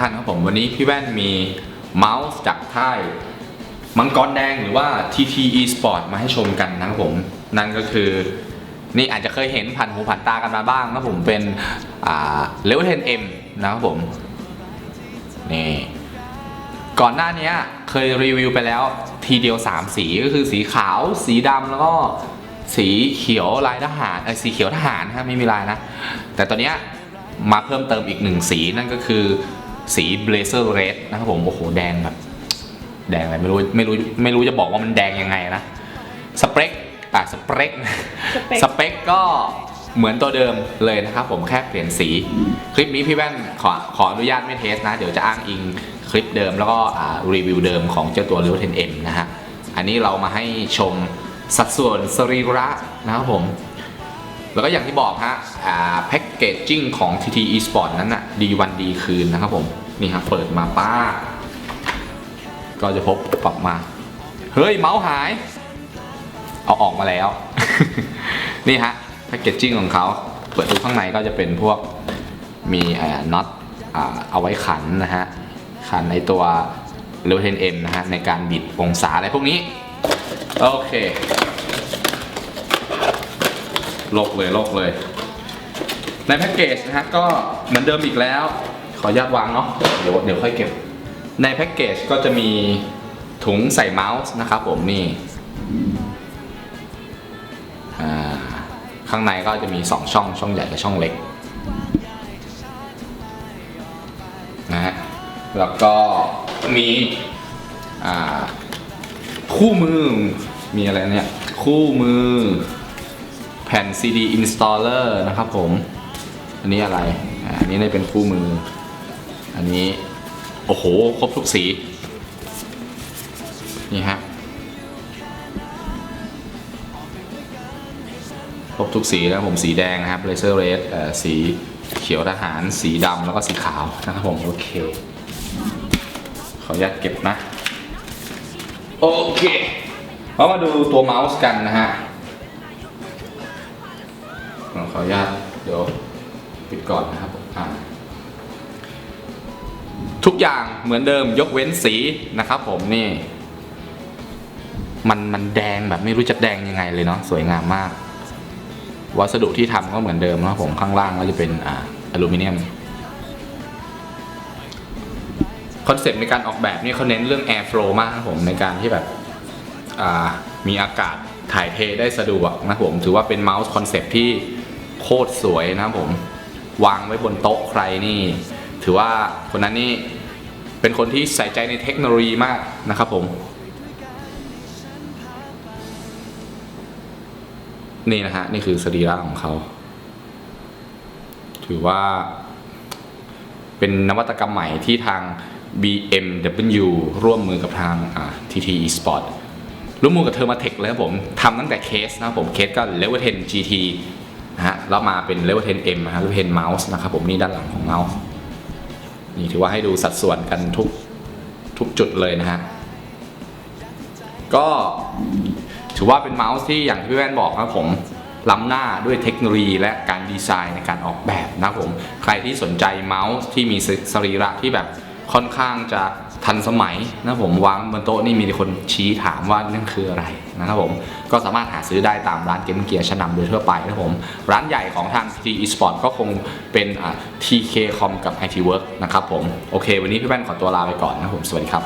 ครับผมวันนี้พี่แว่นมีเมาส์จากค่ายมังกรแดงหรือว่า TT Esport มาให้ชมกันนะครับผม นั่นก็คือ นี่อาจจะเคยเห็นผ่านหูผ่านตากันมาบ้างนะผมเป็นอ่า Level 10M นะครับผมนี่ก่อนหน้านี้เคยรีวิวไปแล้วทีเดียว 3 สีก็คือสีขาว สีดำแล้วก็สีเขียวลายทหารเออสีเขียวทหารนะครับไม่มีลายนะ แต่ตอนนี้มาเพิ่มเติมอีกหนึ่งสีนั่นก็คือ สี Blazer Red นะครับผม โอ้โห แดงแบบ แดงอะไรไม่รู้ไม่รู้ไม่รู้จะบอกว่ามันแดงยังไงนะสเปคอะสเปคสเปคสเปคก็เหมือนตัวเดิมเลยนะครับผมแค่เปลี่ยนสี คลิปนี้พี่แว่นขอขออนุญาตไม่เทสนะ เดี๋ยวจะอ้างอิงคลิปเดิมแล้วก็อ่ารีวิวเดิมของเจ้าตัว r e v e l 10M นะฮะ อันนี้เรามาให้ชมสัดส่วนสรีระนะครับผม แล้วก็อย่างที่บอกฮะแพ็กเกจจิ้งของ TT Esport นั้นน่ะดีวันดีคืนนะครับผม นี่ครับเปิดมาป้า ก็จะพบปรับมา เฮ้ย เมาส์หาย เอาออกมาแล้ว นี่ฮะแพ็กเกจจิ้งของเขา เปิดดูข้างในก็จะเป็นพวกมีน็อตเอาไว้ขันนะฮะ ขันในตัวเรเว 10M นะฮะ ในการบิดองศาอะไรพวกนี้ โอเคโลกเลยโลกเลย ในแพ็กเกจนะฮะ ก็เหมือนเดิมอีกแล้ว ขออนุญาตวางเนาะเดี๋ยวเดี๋ยวค่อยเก็บ ในแพ็กเกจก็จะมีถุงใส่เมาส์นะครับผมนี่ข้างในก็จะมี 2 ช่องช่องใหญ่กับช่องเล็กนะฮะแล้วก็มีคู่มือมีอะไรเนี่ย คู่มือแผ่น CD installer นะครับผม อันนี้อะไร อันนี้ได้เป็นคู่มือ อันนี้ โอ้โห ครบทุกสี นี่ฮะ ครบทุกสีแล้วผมสีแดงนะครับ Laser Red เอ่อสีเขียวทหาร สีดำแล้วก็สีขาวนะครับผม โอเค ขออนุญาตเก็บนะ โอเคเรามาดูตัวเมาส์กันนะฮะขออนุญาตเดี๋ยวปิดก่อนนะครับผมอ่า ทุกอย่างเหมือนเดิมยกเว้นสีนะครับผมนี่ มันมันแดงแบบไม่รู้จะแดงยังไงเลยเนาะสวยงามมาก วัสดุที่ทำก็เหมือนเดิมนะครับผมข้างล่างก็จะเป็นอ่าอลูมิเนียมคอนเซปต์ในการออกแบบนี่เขาเน้นเรื่อง air flow มากครับผมในการที่แบบมีอากาศถ่ายเทได้สะดวกนะครับผมถือว่าเป็นเมาส์คอนเซปต์ที่โคตรสวยนะครับผม วางไว้บนโต๊ะใครนี่ ถือว่าคนนั้นนี่เป็นคนที่ใส่ใจในเทคโนโลยีมากนะครับผม นี่นะฮะ นี่คือสรีระของเขา ถือว่า เป็นนวัตกรรมใหม่ที่ทาง BMW ร่วมมือกับทาง TT Esport ร่วมมือกับเทอร์มาเทคเลยครับผมทำตั้งแต่เคสนะครับผมเคสก็ Level 10 GT นะฮะแล้วมาเป็น Level 10M นะฮะ Level 10 Mouse นะครับผมนี่ด้านหลังของเมาส์ นี่ถือว่าให้ดูสัดส่วนกันทุกทุกจุดเลยนะฮะก็ถือว่าเป็นเมาส์ที่อย่างที่พี่แว่นบอกครับผมล้ำหน้าด้วยเทคโนโลยีและการดีไซน์ในการออกแบบนะครับผม ใครที่สนใจเมาส์ที่มีสรีระที่แบบค่อนข้างจะ ทันสมัยนะผมวางบนโต๊ะนี่มีคนชี้ถามว่านั่นคืออะไรนะครับผมก็สามารถหาซื้อได้ตามร้านเกมเกียร์ชั้นนำโดยทั่วไปนะครับผมร้านใหญ่ของทาง T Esport ก็คงเป็นอ่า TK Com กับ IT Work นะครับผมโอเค วันนี้พี่แป้นขอตัวลาไปก่อนนะครับผมสวัสดีครับ